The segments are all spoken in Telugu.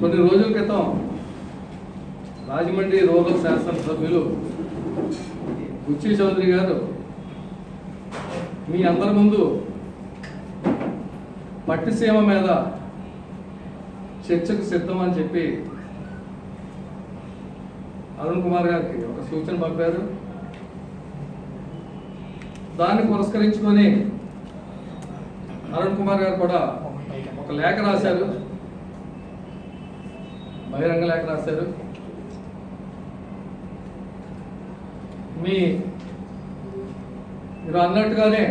కొన్ని రోజుల క్రితం రాజమండ్రి రూరల్ శాసనసభ్యులు బుచ్చి చౌదరి గారు మీ అందరి ముందు పట్టిసీమ మీద చర్చకు సిద్ధం అని చెప్పి అరుణ్ కుమార్ గారికి ఒక సూచన పంపారు. దాన్ని పురస్కరించుకొని అరుణ్ కుమార్ గారు కూడా ఒక లేఖ రాశారు. బహిరంగ లేఖ రాశారు. మీ మీరు అన్నట్టుగానే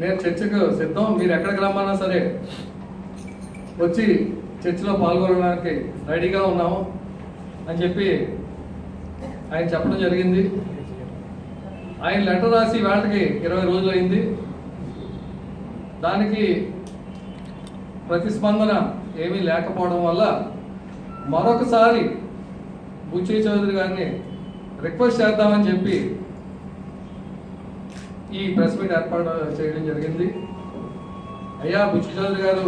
నేను చర్చకు సిద్ధం మీరు ఎక్కడికి రమ్మన్నా సరే వచ్చి చర్చలో పాల్గొనడానికి రెడీగా ఉన్నాము అని చెప్పి ఆయన చెప్పడం జరిగింది. ఆయన లెటర్ రాసి వేటకి ఇరవై రోజులు అయింది. దానికి ప్రతిస్పందన ఏమీ లేకపోవడం వల్ల మరొకసారి బుచ్చి చౌదరి గారిని రిక్వెస్ట్ చేద్దామని చెప్పి ఈ ప్రెస్ మీట్ ఏర్పాటు చేయడం జరిగింది. అయ్యా బుచ్చి చౌదరి గారు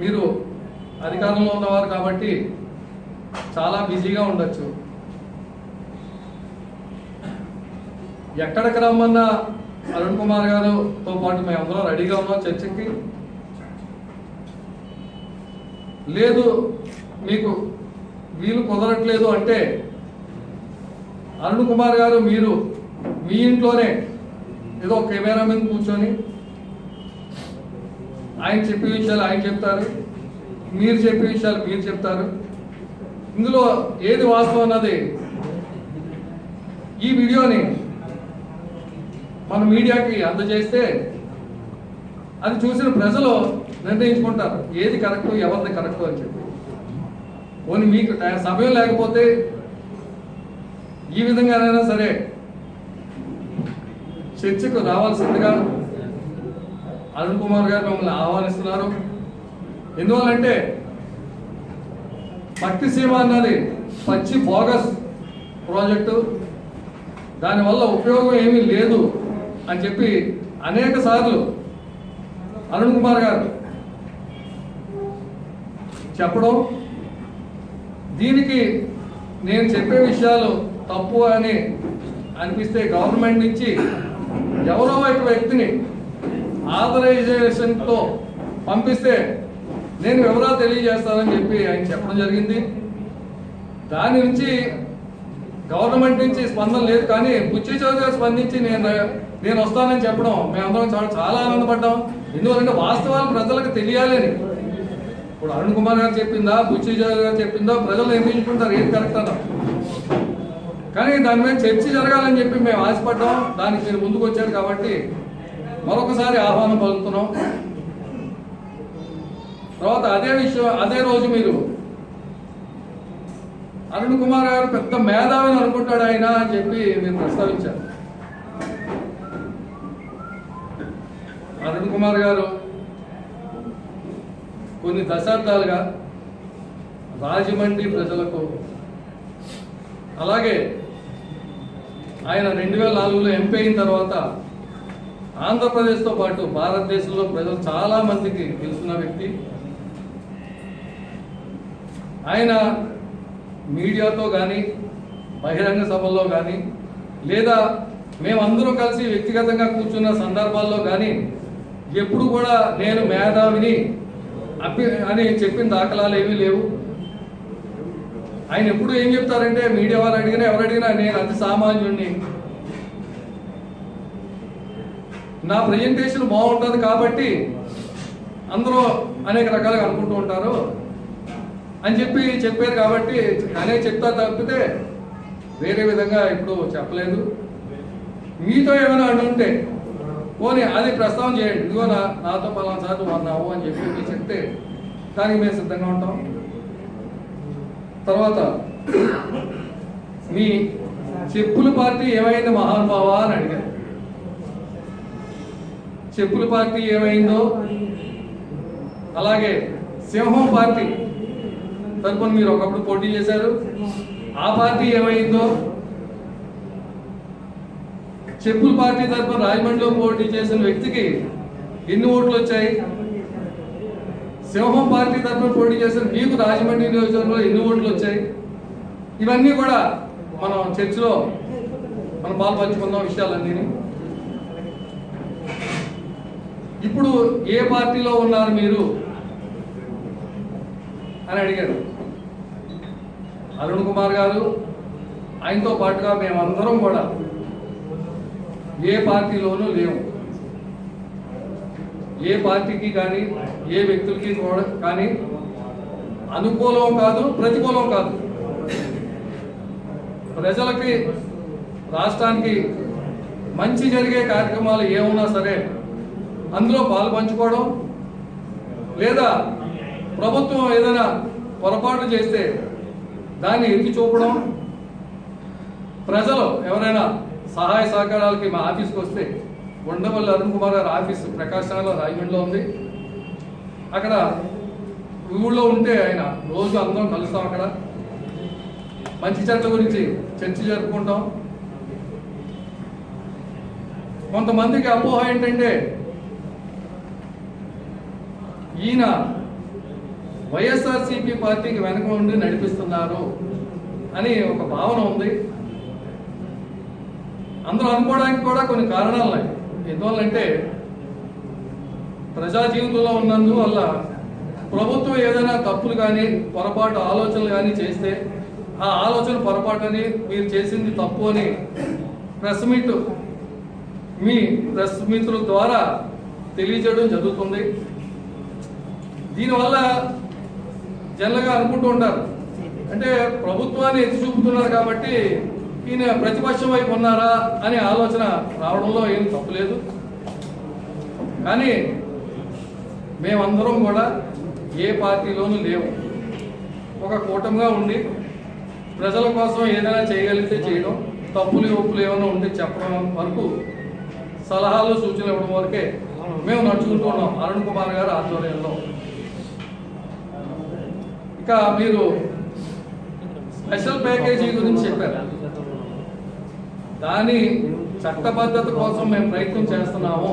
మీరు అధికారంలో ఉన్నవారు కాబట్టి చాలా బిజీగా ఉండొచ్చు. ఎక్కడికి రమ్మన్నా అరుణ్ కుమార్ గారుతో పాటు మేమందరం రెడీగా ఉన్నాం చర్చకి. లేదు మీకు వీలు కుదరట్లేదు అంటే అరుణ్ కుమార్ గారు మీరు మీ ఇంట్లోనే ఏదో కెమెరా మీద కూర్చొని ఆయన చెప్పే విషయాలు ఆయన చెప్తారు మీరు చెప్పే విషయాలు మీరు చెప్తారు. ఇందులో ఏది వాస్తవం అన్నది ఈ వీడియోని మన మీడియాకి అందజేస్తే అది చూసిన ప్రజలు నిర్ణయించుకుంటారు. ఏది కరెక్ట్ ఎవరిది కరెక్ట్ అని చెప్పి. పోనీ మీకు సమయం లేకపోతే ఈ విధంగానైనా సరే చర్చకు రావాల్సిందిగా అరుణ్ కుమార్ గారు మమ్మల్ని ఆహ్వానిస్తున్నారు. ఎందువల్లంటే పట్టిసీమ అన్నది పచ్చి బోగస్ ప్రాజెక్టు. దానివల్ల ఉపయోగం ఏమీ లేదు అని చెప్పి అనేక సార్లు అరుణ్ కుమార్ గారు. చెప్పడం? దీనికి నేను చెప్పే విషయాలు తప్పు అని అనిపిస్తే గవర్నమెంట్ నుంచి ఎవరో ఒక వ్యక్తిని ఆథరైజేషన్తో పంపిస్తే నేను వివరాలు తెలియజేస్తానని చెప్పి ఆయన చెప్పడం జరిగింది. దాని నుంచి గవర్నమెంట్ నుంచి స్పందన లేదు కానీ బుచ్చి చౌదరి స్పందించి నేను నేను వస్తానని చెప్పడం మేమందరం చాలా చాలా ఆనందపడ్డాం. ఎందువల్లంటే వాస్తవాలు ప్రజలకు తెలియాలి అని. ఇప్పుడు అరుణ్ కుమార్ గారు చెప్పిందా బుచ్చి గారు చెప్పిందా ప్రజలు నిర్ణయించుకుంటారు ఏది కరెక్ట్ అన్న కానీ దాని మీద చర్చ జరగాలని చెప్పి మేము ఆశపడ్డాం. దానికి మీరు ముందుకు వచ్చారు కాబట్టి మరొకసారి ఆహ్వానం పలుకుతున్నాం. తర్వాత అదే విషయం అదే రోజు మీరు అరుణ్ కుమార్ గారు పెద్ద మేధావిని అనుకుంటాడు ఆయన అని చెప్పి మీరు ప్రస్తావించారు. అరుణ్ కుమార్ గారు కొన్ని దశాబ్దాలుగా రాజమండ్రి ప్రజలకు అలాగే ఆయన రెండు వేల నాలుగులో ఎంపీ అయిన తర్వాత ఆంధ్రప్రదేశ్తో పాటు భారతదేశంలో ప్రజలు చాలా మందికి తెలుసున్న వ్యక్తి. ఆయన మీడియాతో కానీ బహిరంగ సభల్లో కానీ లేదా మేమందరూ కలిసి వ్యక్తిగతంగా కూర్చున్న సందర్భాల్లో కానీ ఎప్పుడు కూడా నేను మేధావిని అప్పి అని చెప్పిన దాఖలాలు ఏమీ లేవు. ఆయన ఎప్పుడు ఏం చెప్తారంటే మీడియా వాళ్ళు అడిగినా ఎవరు అడిగినా నేను అతి సామాన్యుణ్ణి. నా ప్రజెంటేషన్ బాగుంటుంది కాబట్టి అందరూ అనేక రకాలుగా అనుకుంటూ ఉంటారు. అని చెప్పి చెప్పారు కాబట్టి అనే చెప్తా తప్పితే వేరే విధంగా ఇప్పుడు చెప్పలేదు. మీతో ఏమైనా అంటుంటే ఉంటే పోనీ అది ప్రస్తావన చేయండి. ఇదిగో నా నాతో పలానా సార్లు అన్నావు అని చెప్పి మీరు చెప్తే దానికి మేము సిద్ధంగా ఉంటాం. తర్వాత మీ చెప్పుల పార్టీ ఏమైంది మహానుభావా అని అడిగారు. చెప్పుల పార్టీ ఏమైందో? అలాగే సింహం పార్టీ తరపున మీరు ఒకప్పుడు పోటీ చేశారు. ఆ పార్టీ ఏమైందో? చెప్పుల పార్టీ తరపున రాజమండ్రిలో పోటీ చేసిన వ్యక్తికి ఎన్ని ఓట్లు వచ్చాయి? సింహం పార్టీ తరఫున పోటీ చేసిన మీకు రాజమండ్రి నియోజకవర్గంలో ఎన్ని ఓట్లు వచ్చాయి? ఇవన్నీ కూడా మనం చర్చలో మనం పాల్పంచుకుందాం విషయాలన్నీ. ఇప్పుడు ఏ పార్టీలో ఉన్నారు మీరు? అని అడిగారు. అరుణ్ కుమార్ గారు ఆయనతో పాటుగా మేమందరం కూడా ఏ పార్టీలోనూ లేవు. ఏ పార్టీకి కానీ ఏ వ్యక్తులకి కానీ అనుకూలం కాదు ప్రతికూలం కాదు. ప్రజలకి రాష్ట్రానికి మంచి జరిగే కార్యక్రమాలు ఏమున్నా సరే అందులో పాల్పంచుకోవడం లేదా ప్రభుత్వం ఏదైనా పొరపాటు చేస్తే దాన్ని ఎత్తి చూపడం ప్రజలు ఎవరైనా సహాయ సహకారాలకి మా ఆఫీస్కి వస్తే ఉండవల్లి అరుణ్ కుమార్ గారి ఆఫీస్ ప్రకాశనలో నగర్లో ఉంది. అక్కడ ఊళ్ళో ఉంటే ఆయన రోజు అందరం కలుస్తాం అక్కడ. మంచి చెట్ల గురించి చర్చ జరుపుకుంటాం. కొంతమందికి అపోహ ఏంటంటే ఈయన వైఎస్ఆర్సీపీ పార్టీకి వెనక ఉండి నడిపిస్తున్నారు అని ఒక భావన ఉంది. అందరూ అనుకోవడానికి కూడా కొన్ని కారణాలు ఉన్నాయి ఎందువల్లంటే ప్రజా జీవితంలో ఉన్నందువల్ల ప్రభుత్వం ఏదైనా తప్పులు కానీ పొరపాటు ఆలోచనలు కానీ చేస్తే ఆ ఆలోచన పొరపాటు అని మీరు చేసింది తప్పు అని ప్రెస్ మీట్ మీ ప్రెస్ మీట్ల ద్వారా తెలియజేయడం జరుగుతుంది. దీనివల్ల జనరల్గా అనుకుంటూ ఉంటారు. అంటే ప్రభుత్వాన్ని ఎత్తి చూపుతున్నారు కాబట్టి ఈయన ప్రతిపక్షం వైపు ఉన్నారా అనే ఆలోచన రావడంలో ఏం తప్పులేదు కానీ మేమందరం కూడా ఏ పార్టీలోనూ లేవు. ఒక కూటమిగా ఉండి ప్రజల కోసం ఏదైనా చేయగలిగితే చేయడం తప్పులు ఒప్పులు ఏమైనా ఉంటే చెప్పడం వరకు సలహాలు సూచనలు ఇవ్వడం వరకే మేము నడుచుకుంటూ ఉన్నాం. అరుణ్ కుమార్ గారు ఆధ్వర్యంలో. ఇక మీరు స్పెషల్ ప్యాకేజీ గురించి చెప్పారు. దాని చట్టబద్ధత కోసం మేము ప్రయత్నం చేస్తున్నాము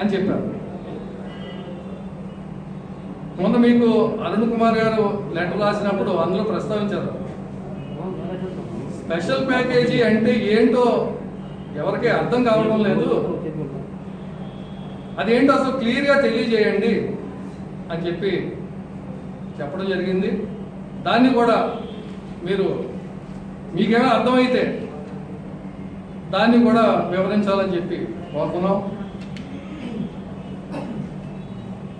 అని చెప్పారు. మొన్న మీకు అరుణ్ కుమార్ గారు లెటర్ రాసినప్పుడు అందులో ప్రస్తావించారు. స్పెషల్ ప్యాకేజీ అంటే ఏంటో ఎవరికి అర్థం కావడం లేదు. అదేంటో అసలు క్లియర్గా తెలియజేయండి అని చెప్పి చెప్పడం జరిగింది. దాన్ని కూడా మీరు మీకేమైనా అర్థమైతే దాన్ని కూడా వివరించాలని చెప్పి కోరుకున్నాం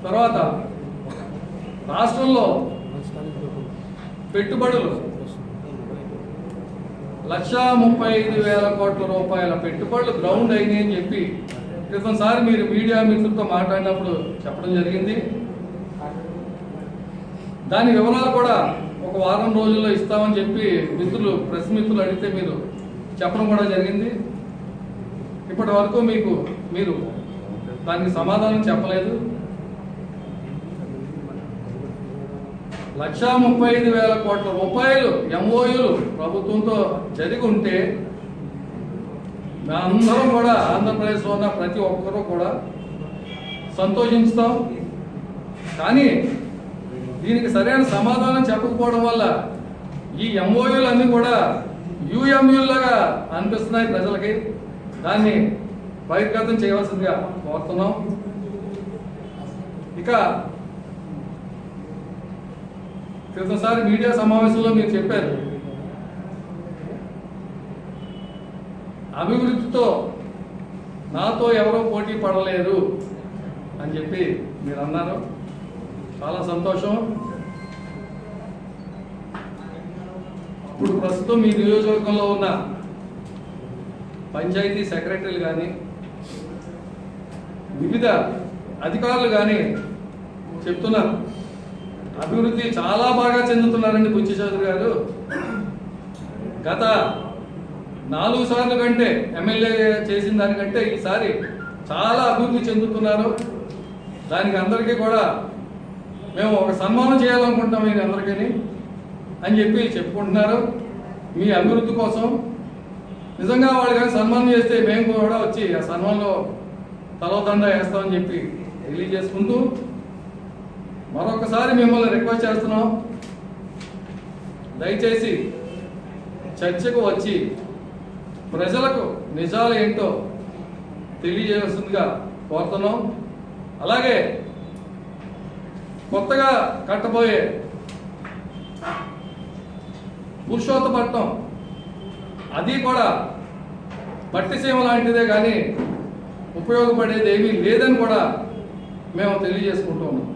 తర్వాత రాష్ట్రంలో పెట్టుబడులు లక్షా ముప్పై ఐదు వేల కోట్ల రూపాయల పెట్టుబడులు గ్రౌండ్ అయినాయి అని చెప్పి క్రితంసారి మీరు మీడియా మిత్రులతో మాట్లాడినప్పుడు చెప్పడం జరిగింది. దాని వివరాలు కూడా ఒక వారం రోజుల్లో ఇస్తామని చెప్పి మిత్రులు ప్రెస్ మిత్రులు అడిగితే మీరు చెప్పడం కూడా జరిగింది. ఇప్పటి వరకు మీకు మీరు దానికి సమాధానం చెప్పలేదు. లక్షా ముప్పై ఐదు వేల కోట్ల రూపాయలు ఎంఓయూలు ప్రభుత్వంతో జరిగి ఉంటే అందరం కూడా ఆంధ్రప్రదేశ్లో ఉన్న ప్రతి ఒక్కరూ కూడా సంతోషించుతాం. కానీ దీనికి సరైన సమాధానం చెప్పకపోవడం వల్ల ఈ ఎంఓయూలు అన్నీ కూడా యుఎంయూలాగా అనిపిస్తున్నాయి ప్రజలకి. దాన్ని బహిర్గతం చేయవలసిందిగా కోరుతున్నాం. ఇక క్రితంసారి మీడియా సమావేశంలో మీరు చెప్పారు. అభివృద్ధితో నాతో ఎవరో పోటీ పడలేరు అని చెప్పి మీరు అన్నారు చాలా సంతోషం. ఇప్పుడు ప్రస్తుతం మీ నియోజకవర్గంలో ఉన్న పంచాయతీ సెక్రటరీలు కానీ వివిధ అధికారులు కానీ చెప్తున్నారు. అభివృద్ధి చాలా బాగా చెందుతున్నారండి బుచ్చి చౌదరి గారు. గత నాలుగు సార్లు కంటే ఎమ్మెల్యే చేసిన దానికంటే ఈసారి చాలా అభివృద్ధి చెందుతున్నారు. దానికి అందరికీ కూడా మేము ఒక సన్మానం చేయాలనుకుంటున్నాం మీరు అందరికీ అని చెప్పి చెప్పుకుంటున్నారు. మీ అభివృద్ధి కోసం నిజంగా వాళ్ళు కానీ సన్మానం చేస్తే మేము కూడా వచ్చి ఆ సన్మానంలో తలవదండ వేస్తామని చెప్పి తెలియజేసుకుంటూ మరొకసారి మిమ్మల్ని రిక్వెస్ట్ చేస్తున్నాం. దయచేసి చర్చకు వచ్చి ప్రజలకు నిజాలు ఏంటో తెలియజేస్తుందిగా కోరుతున్నాం. అలాగే కొత్తగా కట్టబోయే పురుషోత్తపట్నం అది కూడా పట్టిసీమ లాంటిదే కానీ ఉపయోగపడేది ఏమీ లేదని కూడా మేము తెలియజేసుకుంటూ ఉన్నాం.